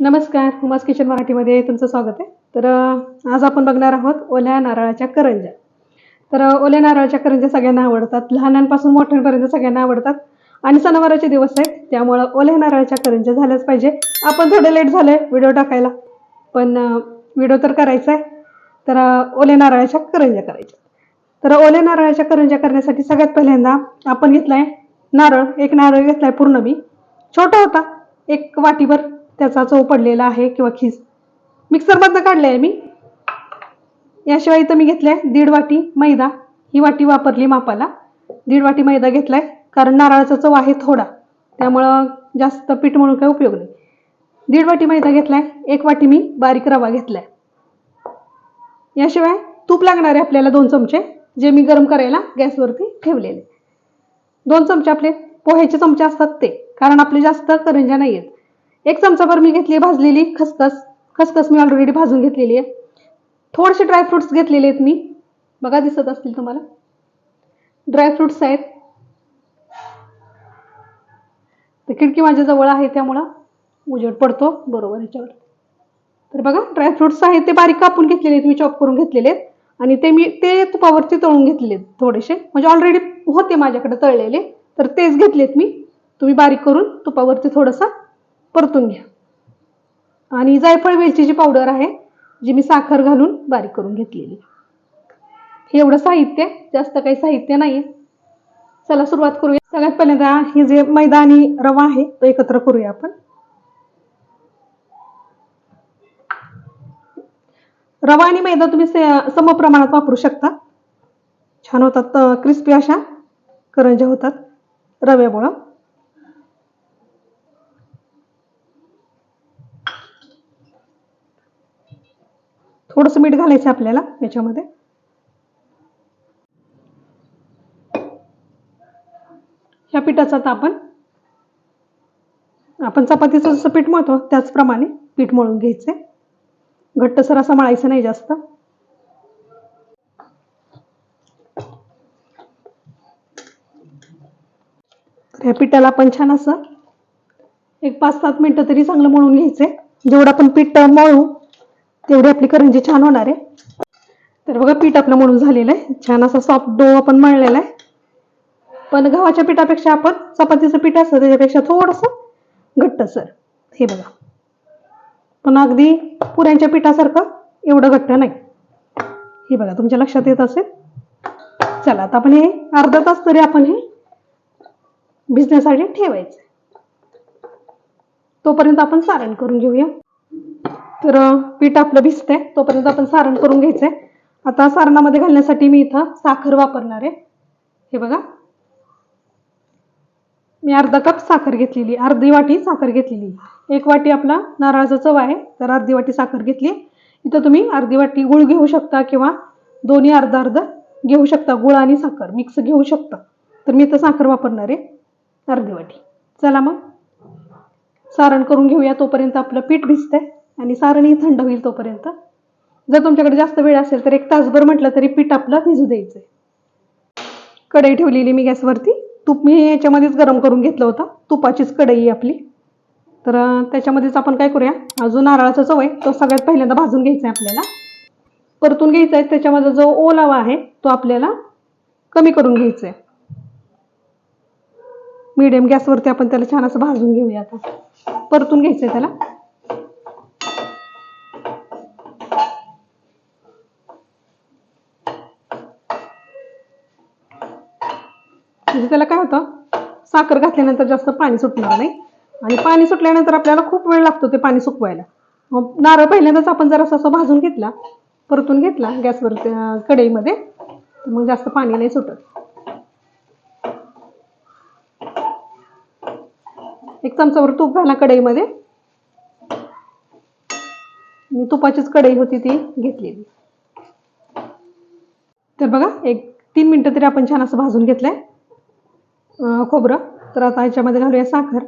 नमस्कार उमास किचन मराठीमध्ये तुमचं स्वागत आहे. तर आज आपण बघणार आहोत ओल्या नारळाच्या करंज्या. तर ओल्या नारळाच्या करंज्या सगळ्यांना आवडतात लहानांपासून मोठ्यांपर्यंत सगळ्यांना आवडतात आणि सणावाराचे दिवस आहेत त्यामुळं ओल्या नारळाच्या करंज्या झाल्याच पाहिजे. आपण थोडं लेट झाले व्हिडिओ टाकायला पण व्हिडिओ तर करायचा आहे. तर ओल्या नारळाच्या करंज्या करायच्या. तर ओल्या नारळाच्या करंज्या करण्यासाठी सगळ्यात पहिल्यांदा आपण घेतलाय नारळ एक नारळ घेतलाय पूर्ण मी छोटा होता एक वाटीभर. त्याचा चव पडलेला आहे किंवा खीस. मिक्सरमधनं काढले आहे मी. याशिवाय इथं मी घेतलंय दीड वाटी मैदा. ही वाटी वापरली मापाला. दीड वाटी मैदा घेतलाय. कारण नारळाचा चव आहे थोडा. त्यामुळं जास्त पीठ म्हणून काही उपयोग नाही. दीड वाटी मैदा घेतलाय. एक वाटी मी बारीक रवा घेतलाय. याशिवाय तूप लागणार आहे आपल्याला दोन चमचे जे मी गरम करायला गॅसवरती ठेवलेले. दोन चमचे आपले पोह्याचे चमचे असतात ते. कारण आपले जास्त करंज्या नाही आहेत एक चमचाभर मी घेतली भाजलेली खसखस. खसखस मी ऑलरेडी भाजून घेतलेली आहे. थोडेसे ड्रायफ्रुट्स घेतलेले आहेत मी. बघा दिसत असतील तुम्हाला. ड्रायफ्रुट्स आहेत. तर खिडकी माझ्या जवळ आहे त्यामुळं उजेड पडतो. बरोबर ह्याच्यावर. तर बघा ड्रायफ्रुट्स आहेत ते बारीक कापून घेतलेले आहेत. मी चॉप करून घेतलेले आहेत. आणि ते मी ते तुपावरती तळून घेतलेले आहेत थोडेसे. म्हणजे ऑलरेडी होते माझ्याकडे तळलेले. तर तेच घेतलेत मी. तुम्ही बारीक करून तुपावरती थोडंसं परतून घ्या. आणि जायफळ वेलचीची पावडर आहे जी मी साखर घालून बारीक करून घेतलेली हे एवढं साहित्य आहे, जास्त काही साहित्य नाही चला सुरुवात करूया. सगळ्यात पहिल्यांदा हे जे मैदा आणि रवा आहे तो एकत्र करूया आपण. रवा आणि मैदा तुम्ही सम समप्रमाणात वापरू शकता. छान होतात क्रिस्पी अशा करंज्या होतात रव्यामुळं. थोडंसं मीठ घालायचं आपल्याला याच्यामध्ये. ह्या पिठाचा आता आपण आपण चपातीचं जसं पीठ मळतो त्याचप्रमाणे पीठ मळून घ्यायचंय. घट्टसर असं मळायचं नाही जास्त. ह्या पिठाला आपण छान असं एक पाच सात मिनटं तरी चांगलं मळून घ्यायचंय. जेवढं आपण पीठ मळू तेवढी आपली करंजी छान होणार आहे. तर बघा पीठ आपलं म्हणून झालेलं आहे. छान असा सॉफ्ट डो आपण मळलेला आहे. पण गव्हाच्या पिठापेक्षा आपण चपातीचं पीठ असतं त्याच्यापेक्षा थोडंसं घट्टसर हे बघा. पण अगदी पुऱ्यांच्या पिठासारखं एवढं घट्ट नाही. हे बघा तुमच्या लक्षात येत असेल? चला आता आपण हे अर्धा तास तरी आपण हे भिजण्यासाठी ठेवायचं तोपर्यंत आपण सारण करून घेऊया. तर पीठ आपलं भिजतंय. तोपर्यंत आपण सारण करून घ्यायचंय. आता सारणामध्ये घालण्यासाठी मी इथं साखर वापरणार आहे. हे बघा. मी अर्धा कप साखर घेतलेली अर्धी वाटी साखर घेतलेली. एक वाटी आपला नारळाचा चव आहे तर अर्धी वाटी साखर घेतली. इथं तुम्ही अर्धी वाटी गुळ घेऊ शकता किंवा दोन्ही अर्धा अर्ध घेऊ शकता. गुळ आणि साखर मिक्स घेऊ शकता. तर मी इथं साखर वापरणार आहे अर्धी वाटी. चला मग. सारण करून घेऊया तोपर्यंत आपलं पीठ भिजतंय. आणि सारणी थंड होईल तोपर्यंत. जर तुमच्याकडे जास्त वेळ असेल तर एक तासभर म्हटलं तरी पीठ आपलं भिजू द्यायचं कढई ठेवलेली मी गॅसवरती. तूप मी याच्यामध्येच गरम करून घेतलं होतं. तुपाचीच कढई आपली. तर त्याच्यामध्येच आपण काय करूया? अजून नारळाचा चव आहे तो सगळ्यात पहिल्यांदा भाजून घ्यायचा आहे आपल्याला. परतून घ्यायचा आहे त्याच्यामध्ये जो ओलावा आहे तो आपल्याला कमी करून घ्यायचा आहे मीडियम गॅसवरती आपण त्याला छान असं भाजून घेऊया आता. परतून घ्यायचं आहे त्याला. म्हणजे त्याला काय होतं? साखर घातल्यानंतर जास्त पाणी सुटणार नाही. आणि पाणी सुटल्यानंतर आपल्याला खूप वेळ लागतो ते पाणी सुकवायला. मग नारळ पहिल्यांदाच आपण जर असं भाजून घेतला परतून घेतला गॅसवर कढईमध्ये मग जास्त पाणी नाही सुटत. एक चमचावर तूप घाला कढईमध्ये. मी तुपाचीच कढई होती ती घेतलेली. तर बघा एक तीन मिनटं तरी आपण छान असं भाजून घेतलंय. खोबरं. तर आता ह्याच्यामध्ये घालूया साखर.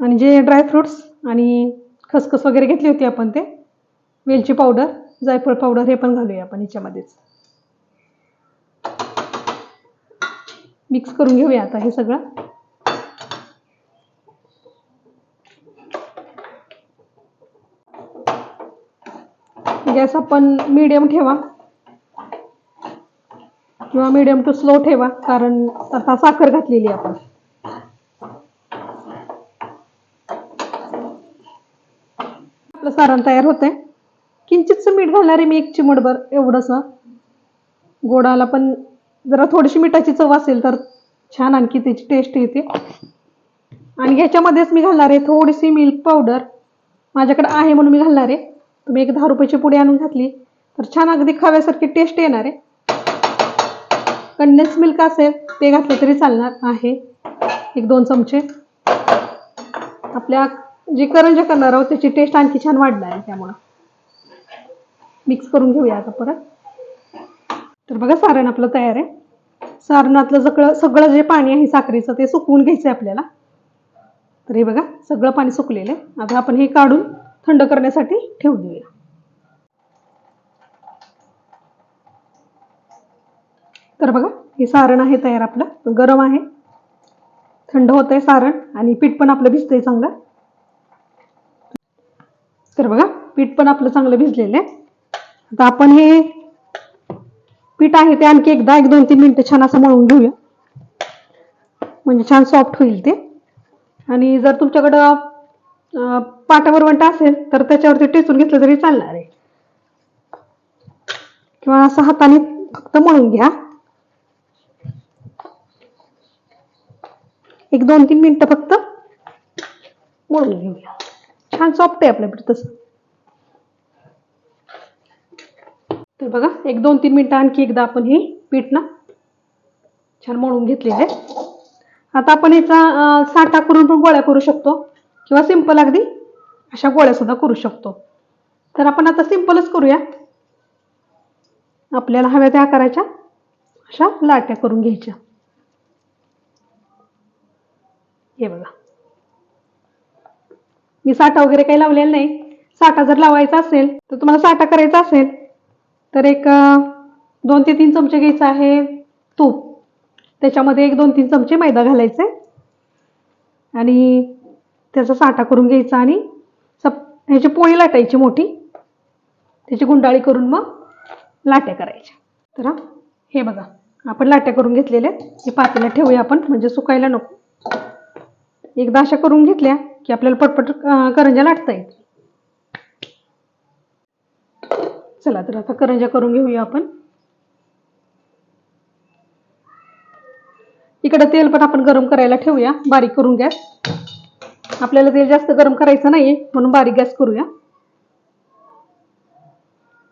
आणि जे ड्रायफ्रुट्स आणि खसखस वगैरे घेतली होती आपण ते वेलची पावडर जायफळ पावडर हे पण घालूया आपण ह्याच्यामध्येच मिक्स करून घेऊया आता हे सगळं. गॅस आपण मीडियम ठेवा. किंवा मीडियम टू स्लो ठेवा कारण आता साखर घातलेली आपण. आपलं सारण तयार होतंय. किंचितचं मीठ घालणार आहे मी एक चिमटभर एवढंसं. गोडाला पण जरा थोडीशी मिठाची चव असेल तर छान आणखी त्याची टेस्ट येते. आणि ह्याच्यामध्येच मी घालणार आहे थोडीशी मिल्क पावडर माझ्याकडे आहे म्हणून मी घालणार. आहे तुम्ही एक दहा रुपयाची पुडी आणून घातली तर छान अगदी खाव्यासारखी टेस्ट येणार. आहे कंडेन्स मिल्क असेल ते घातलं तरी चालणार आहे. एक दोन चमचे. आपल्या जे करंजा करणार आहोत त्याची टेस्ट आणखी छान वाढणार आहे त्यामुळं. मिक्स करून घेऊया आता परत. तर बघा सारण आपलं तयार आहे. सारणातलं सगळं सगळं जे पाणी आहे साखरेचं ते सुकवून घ्यायचं आहे आपल्याला. तर हे बघा सगळं पाणी सुकलेलं आहे. आता आपण हे काढून थंड करण्यासाठी ठेवून देऊया. तर बघा हे सारण आहे तयार आपलं. गरम आहे. थंड होत आहे सारण आणि पीठ पण आपलं भिजतंय चांगलं. तर बघा पीठ पण आपलं चांगलं भिजलेलं आहे. आता आपण हे पीठ आहे ते आणखी एकदा एक दोन तीन मिनटं छान असं मळून घेऊया. म्हणजे छान सॉफ्ट होईल ते. आणि जर तुमच्याकडं पाटावरवंट पाटावर असेल तर त्याच्यावरती टेचून घेतलं तरी चालणार आहे. किंवा असं हाताने फक्त मळून घ्या. एक दोन तीन मिनिटं फक्त मोडून घेऊया. छान सॉफ्ट आहे आपलं पीठ तसं. तर बघा एक दोन तीन मिनिटं आणखी एकदा आपण हे पीठ ना छान मळून घेतलेलं आहे. आता आपण याचा साठा करून पण गोळ्या करू शकतो. किंवा सिंपल अगदी अशा गोळ्या सुद्धा करू शकतो. तर आपण आता सिंपलच करूया. आपल्याला हव्या त्या आकाराच्या अशा लाट्या करून घ्यायच्या. हे बघा. मी साठा वगैरे काही लावलेला नाही. साठा जर लावायचा असेल तर तुम्हाला साठा करायचा असेल तर एक दोन ते तीन चमचे घ्यायचं आहे तूप. त्याच्यामध्ये एक दोन तीन चमचे मैदा घालायचे. आणि त्याचा साठा करून घ्यायचा आणि सप ह्याची पोळी लाटायची मोठी. त्याची गुंडाळी करून मग लाट्या करायच्या. तर हे बघा. आपण लाट्या करून घेतलेल्या आहेत. हे पातेला ठेवूया आपण म्हणजे सुकायला नको. एकदा अशा करून घेतल्या की आपल्याला पटपट करंजा लाटता येईल चला तर आता करंजा करून घेऊया आपण. इकडं तेल पण आपण गरम करायला ठेवूया. बारीक करून गॅस. आपल्याला तेल जास्त गरम करायचं नाही म्हणून बारीक गॅस करूया.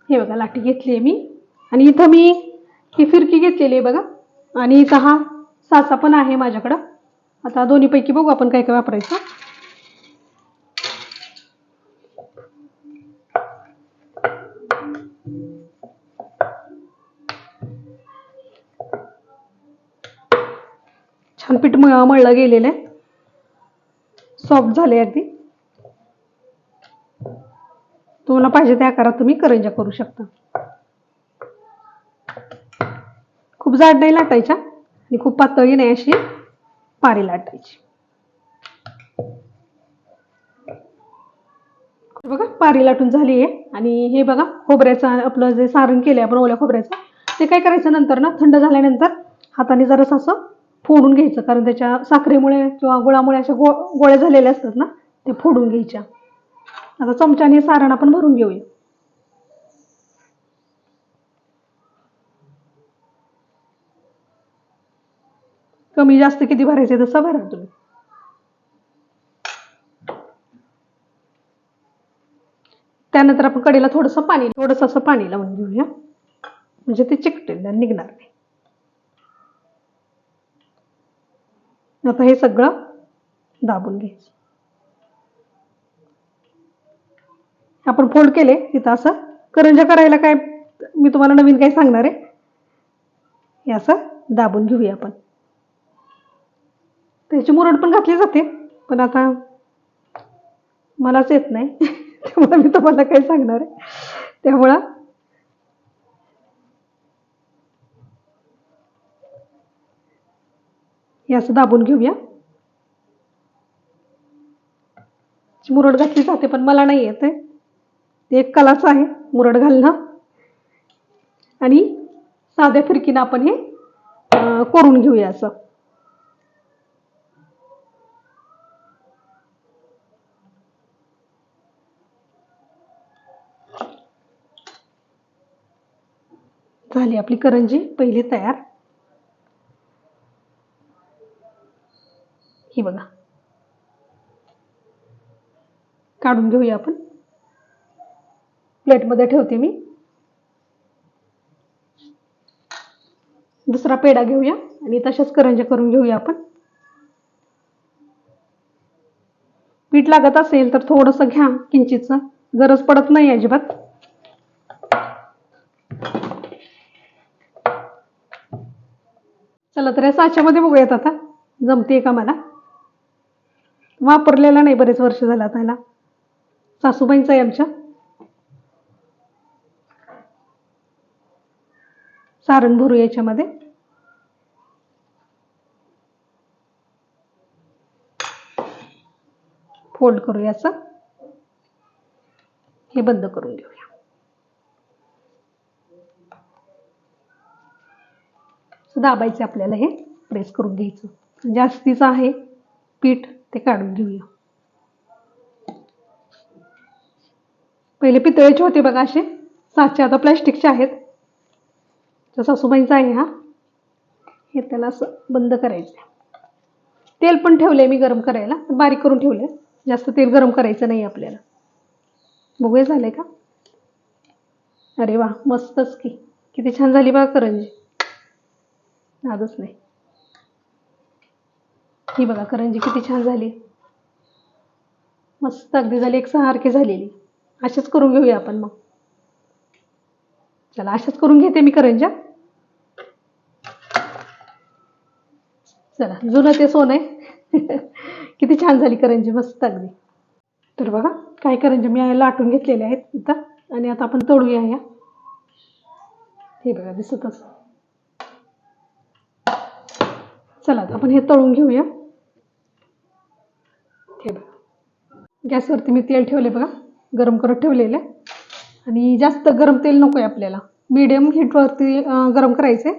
हे बघा लाटी घेतली आहे मी. आणि इथं मी ही फिरकी घेतलेली आहे बघा. आणि इथं हा साचा पण आहे माझ्याकडं. आता दोन्हीपैकी बघू आपण काय काय वापरायचं. छान पीठ म- मळलं गेलेलं आहे. सॉफ्ट झाले अगदी. तुम्हाला पाहिजे त्या आकारात तुम्ही करंजा करू शकता. खूप जाड नाही लाटायच्या आणि खूप पातळी नाही अशी. पारी लाटायची. बघा पारी लाटून झाली आहे आणि हे बघा खोबऱ्याचं आपलं जे सारण केलं आपण ओल्या खोबऱ्याचं ते काय करायचं नंतर ना थंड झाल्यानंतर हाताने जरासं असं फोडून घ्यायचं. कारण त्याच्या साखरेमुळे किंवा गुळामुळे अशा गो गोळ्या झालेल्या असतात ना ते फोडून घ्यायच्या. आता चमच्याने सारण आपण भरून घेऊया. कमी जास्त किती भरायचे तसं भरा तुम्ही. त्यानंतर आपण कडेला थोडंसं पाणी थोडंसं असं पाणी लावून म्हणजे घेऊया. म्हणजे ते चिकटेल निघणार नाही. आता हे सगळं दाबून घ्यायचं. आपण फोल्ड केले तिथं असं करंजा करायला काय मी तुम्हाला नवीन काही सांगणार आहे. हे असं दाबून घेऊया आपण. त्याची मुरड पण घातली जाते. पण आता मलाच येत नाही. त्यामुळे मी तुम्हाला काही सांगणार आहे. त्यामुळं हे असं दाबून घेऊया. मुरड घातली जाते पण मला नाही येत आहे. ते एक कलाच आहे मुरड घालणं. आणि साध्या फिरकीनं आपण हे करून घेऊया असं. झाली आपली करंजी पहिली तयार. ही बघा. काढून घेऊया आपण. प्लेटमध्ये ठेवते मी. दुसरा पेढा घेऊया आणि तशाच करंज्या करून घेऊया आपण. पीठ लागत असेल तर थोडंसं घ्या किंचितचं गरज पडत नाही अजिबात. चला तर या साच्यामध्ये बघूयात आता. जमते का मला? वापरलेला नाही बरेच वर्ष झाला त्याला सासूबाईंचा आहे आमच्या. सारण भरू याच्यामध्ये. फोल्ड करूया असं. हे बंद करून घेऊया. दाबायचे आपल्याला हे प्रेस करून घ्यायचं. म्हणजे जास्तीचं आहे पीठ ते काढून घेऊया. पहिले पितळेचे होते बघा असे. साचे आता प्लॅस्टिकचे आहेत. तर सासूबाईंचा आहे हा. हे त्याला असं बंद करायचं. तेल पण ठेवलंय मी गरम करायला. बारीक करून ठेवलंय. जास्त तेल गरम करायचं नाही आपल्याला. बघूया झालंय का? अरे वा मस्तच की. किती छान झाली बा करंजी. नादच नाही. ही बघा करंजी किती छान झाली. मस्त अगदी झाली एक सारखी झालेली. अशाच करून घेऊया आपण मग. चला अशाच करून घेते मी करंजा चला जुनं ते सोनं आहे. किती छान झाली करंजी मस्त अगदी. तर बघा काय करंजी मी लाटून घेतलेले आहेत इथं. आणि आता आपण तळूया या. हे बघा दिसतच. चला आपण हे तळून घेऊया. हे बघा. गॅसवरती मी तेल ठेवले बघा. गरम करत ठेवलेलं आहे. आणि जास्त गरम तेल नको आहे आपल्याला मीडियम हीटवरती गरम करायचं आहे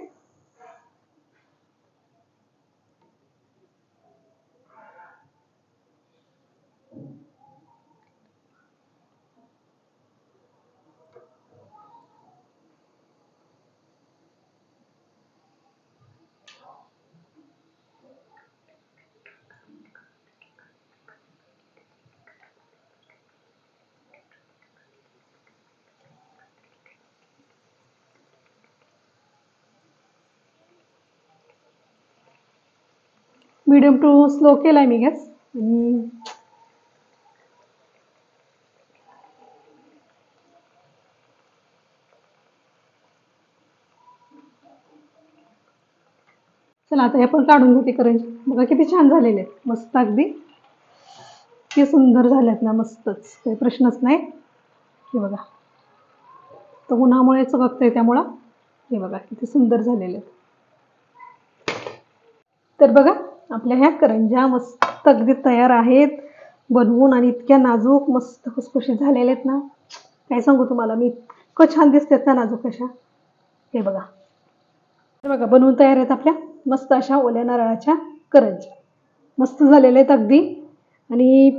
मीडियम टू स्लो केला आहे मी गॅस. आणि चला आता हे पण काढून घेते करंजी. बघा किती छान झालेले आहेत. मस्त अगदी. किती सुंदर झाल्यात ना मस्तच. काही प्रश्नच नाही. हे बघा. तर उन्हामुळे बघतंय त्यामुळं. हे बघा किती सुंदर झालेले आहेत. तर बघा आपल्या ह्या करंज्या मस्त अगदी तयार आहेत. बनवून आणि इतक्या नाजूक मस्त खुसखुशीत झालेल्या आहेत ना. काय सांगू तुम्हाला मी इतकं छान दिसतात ना नाजूक अशा. हे बघा. हे बघा बनवून तयार आहेत आपल्या मस्त अशा ओल्या नारळाच्या करंज्या. मस्त झालेल्या आहेत अगदी. आणि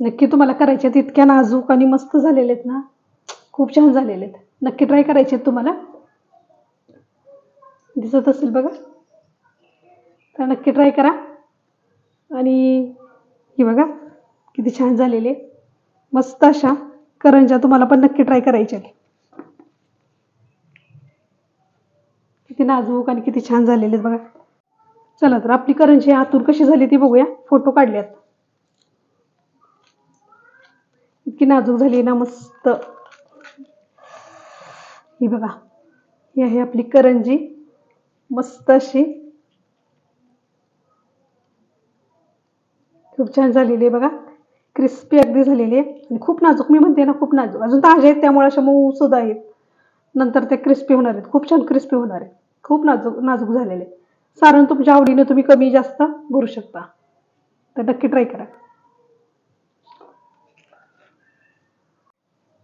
नक्की तुम्हाला करायच्या आहेत इतक्या नाजूक आणि मस्त झालेले आहेत ना. खूप छान झालेले आहेत. नक्की ट्राय करायचे आहेत तुम्हाला. दिसत असेल बघा. तर नक्की ट्राय करा. आणि ही बघा किती छान झालेले. मस्त अशा करंजा तुम्हाला पण नक्की ट्राय करायच्या किती नाजूक आणि किती छान झालेले आहेत बघा. चला तर आपली करंजी आतून कशी झाली ती बघूया. फोटो काढल्यात. इतकी नाजूक झाली ना मस्त. ही बघा ही आहे आपली करंजी. मस्त अशी खूप छान झालेली आहे बघा. क्रिस्पी अगदी झालेली आहे. आणि खूप नाजूक मी म्हणते ना खूप नाजूक. अजून ताजे आहेत त्यामुळे अशा मऊ सुद्धा आहेत. नंतर ते क्रिस्पी होणार आहेत. खूप छान क्रिस्पी होणार आहेत. खूप नाजूक नाजूक झालेले सारण तुमच्या आवडीनं तुम्ही कमी जास्त भरू शकता. तर नक्की ट्राय करा.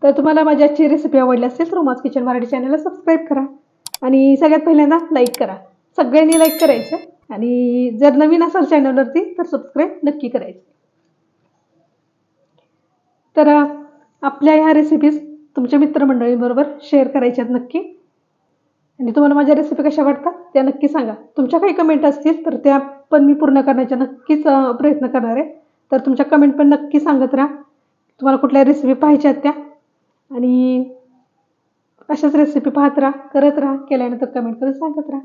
तर तुम्हाला माझी आजची रेसिपी आवडली असेल तर रोमाज किचन मराठी चॅनलला सबस्क्राईब करा. आणि सगळ्यात पहिल्यांदा लाईक करा. सगळ्यांनी लाईक करायचं. आणि जर नवीन असाल चॅनलवरती तर सबस्क्राईब नक्की करायचं. तर आपल्या ह्या रेसिपीज तुमच्या मित्रमंडळींबरोबर शेअर करायच्यात नक्की. आणि तुम्हाला माझ्या रेसिपी कशा वाटतात त्या नक्की सांगा. तुमच्या काही कमेंट असतील तर त्या पण मी पूर्ण करण्याचा नक्कीच प्रयत्न करणार आहे. तर तुमच्या कमेंट पण नक्की सांगत राहा. तुम्हाला कुठल्या रेसिपी पाहिजेत त्या. आणि अशाच रेसिपी पाहत राहा करत राहा. केल्यानंतर कमेंट करून सांगत राहा.